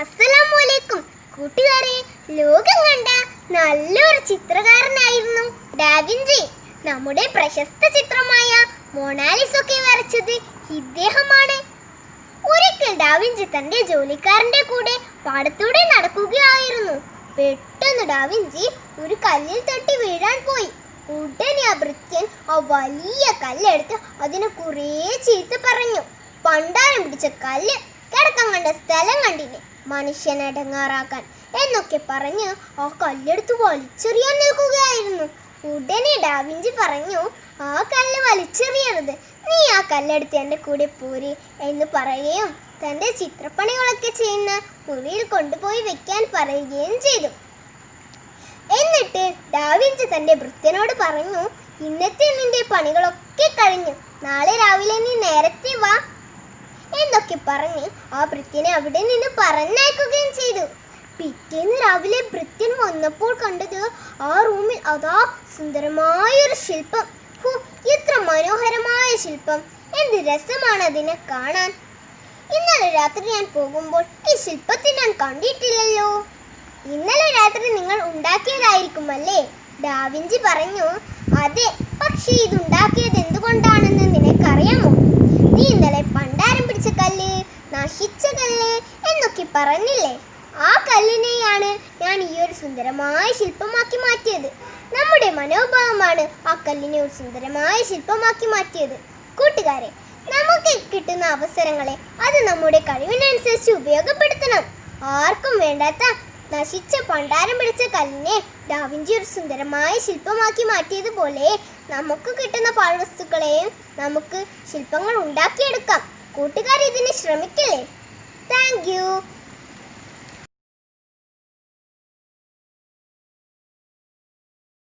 അസ്സലാമലൈക്കും കൂട്ടുകാരെ ലോകം കണ്ട നല്ലൊരു ചിത്രകാരനായിരുന്നു ഡാവിഞ്ചി. നമ്മുടെ പ്രശസ്ത ചിത്രമായ മൊണാലിസ് ഒക്കെ വരച്ചത് ഇദ്ദേഹമാണ്. ഒരിക്കൽ ഡാവിഞ്ചി തന്റെ ജോലിക്കാരന്റെ കൂടെ പാടത്തൂടെ നടക്കുകയായിരുന്നു. പെട്ടെന്ന് ഡാവിഞ്ചി ഒരു കല്ലിൽ തട്ടി വീഴാൻ പോയി. ഉടനെ ആ ഭൃത്യൻ ആ വലിയ കല്ലെടുത്ത് അതിനെ കുറേ ചീത്ത പറഞ്ഞു. പണ്ടാരം പിടിച്ച കല്ല് കിടക്കാൻ കണ്ട സ്ഥലം കണ്ടില്ലേ? മനുഷ്യനെ അടങ്ങാറാക്കാൻ എന്നൊക്കെ പറഞ്ഞ് ആ കല്ലെടുത്ത് വലിച്ചെറിയാൻ നിൽക്കുകയായിരുന്നു. ഉടനെ ഡാവിഞ്ചി പറഞ്ഞു ആ കല്ല് വലിച്ചെറിയരുത്. നീ ആ കല്ലെടുത്ത് എന്റെ കൂടെ പോരി എന്ന് പറയുകയും തന്റെ ചിത്രപ്പണികളൊക്കെ ചെയ്യുന്ന പുഴയിൽ കൊണ്ടുപോയി വെക്കാൻ പറയുകയും ചെയ്തു. എന്നിട്ട് ഡാവിഞ്ചി തന്റെ ഭൃത്യനോട് പറഞ്ഞു ഇന്നത്തെ നിന്റെ പണികളൊക്കെ കഴിഞ്ഞു. നാളെ രാവിലെ നീ നേരത്തെ വാ. എന്നൊക്കെ പറഞ്ഞ് ആ ഭൃത്യനെ അവിടെ നിന്ന് പറഞ്ഞയക്കുകയും ചെയ്തു. പിറ്റേന്ന് രാവിലെ ഭൃത്യൻ വന്നപ്പോൾ കണ്ടത് ആ റൂമിൽ അതാ സുന്ദരമായൊരു ശില്പം. ഹോ, എത്ര മനോഹരമായ ശില്പം. എന്ത് രസമാണ് അതിനെ കാണാൻ. ഇന്നലെ രാത്രി ഞാൻ പോകുമ്പോൾ ഈ ശില്പത്തെ ഞാൻ കണ്ടിട്ടില്ലല്ലോ. ഇന്നലെ രാത്രി നിങ്ങൾ ഉണ്ടാക്കിയതായിരിക്കും അല്ലേ ഡാവിഞ്ചി പറഞ്ഞു അതെ പക്ഷേ ഇതുണ്ടാക്കിയത് എന്തുകൊണ്ടാണെന്ന് നിനക്കറിയാമോ നീ ഇന്നലെ പണ്ടാരം പിടിച്ച കല്ല് നശിച്ച കല്ല് എന്നൊക്കെ പറഞ്ഞില്ലേ? ആ കല്ലിനെയാണ് ഞാൻ ഈ ഒരു സുന്ദരമായ ശില്പമാക്കി മാറ്റിയത്. നമ്മുടെ മനോഭാവമാണ് ആ കല്ലിനെ ഒരു സുന്ദരമായ ശില്പമാക്കി മാറ്റിയത്. കൂട്ടുകാരെ നമുക്ക് കിട്ടുന്ന അവസരങ്ങളെ അത് നമ്മുടെ കഴിവിനനുസരിച്ച് ഉപയോഗപ്പെടുത്തണം. ആർക്കും വേണ്ടാത്ത നശിച്ച പണ്ടാരം പിടിച്ച കല്ലിനെ ഡാവിഞ്ചി ഒരു സുന്ദരമായ ശില്പമാക്കി മാറ്റിയതുപോലെ നമുക്ക് കിട്ടുന്ന പാഴ്വസ്തുക്കളെയും നമുക്ക് ശില്പങ്ങൾ ഉണ്ടാക്കിയെടുക്കാം. കൂട്ടുകാർ ഇതിന് ശ്രമിക്കില്ലേ? താങ്ക്